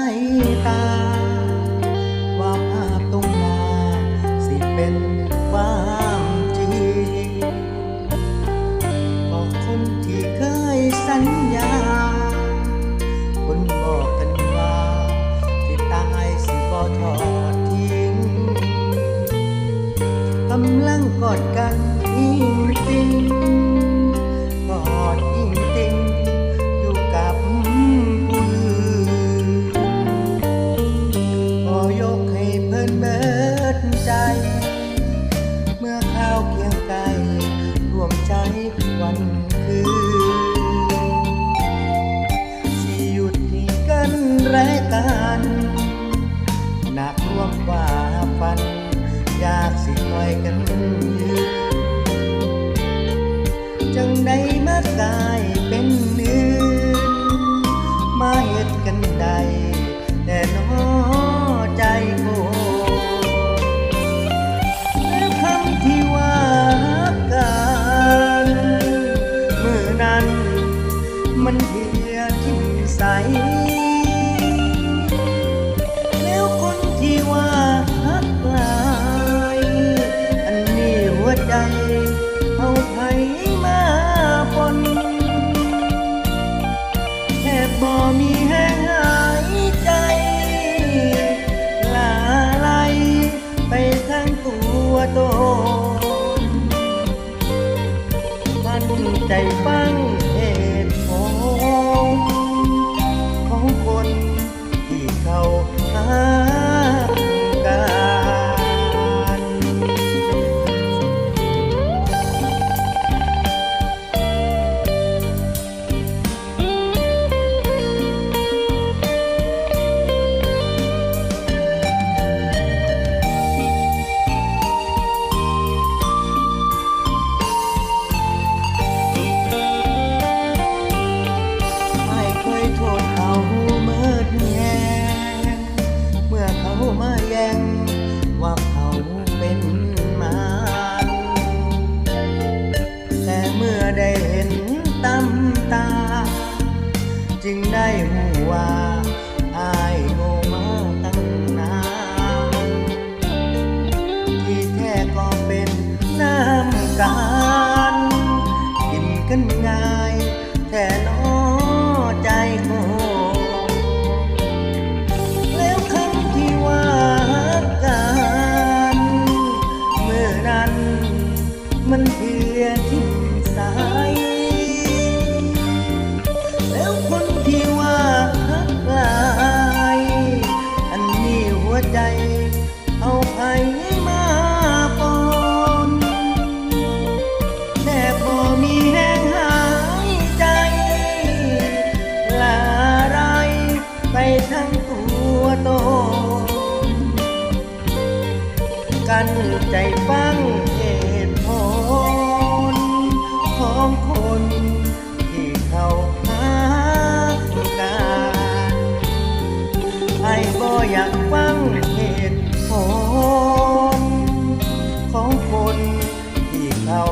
ายตาว่าภาพตรงหน้าสิเป็นความจริงบอกคนที่เคยสัญญา คนบอกกันว่าที่ตายสิบ่ทอดทิ้งกำลังกอดกันอิงติง มื่อ มันเพียทิ่มใส แล้วคนที่ว่าฮักลาย อันนี้หัวใจเอาไผมาปนแทบบ่มีแจึงได้หูว่าอายโง่มาตั้งนานที่แท้ก็เป็นน้ำการกินกันง่ายแท้น้อ้งใจฟังเหตุผลของคนที่เขาหาการไอ้บ่อยากฟังเหตุผลของคนที่เขา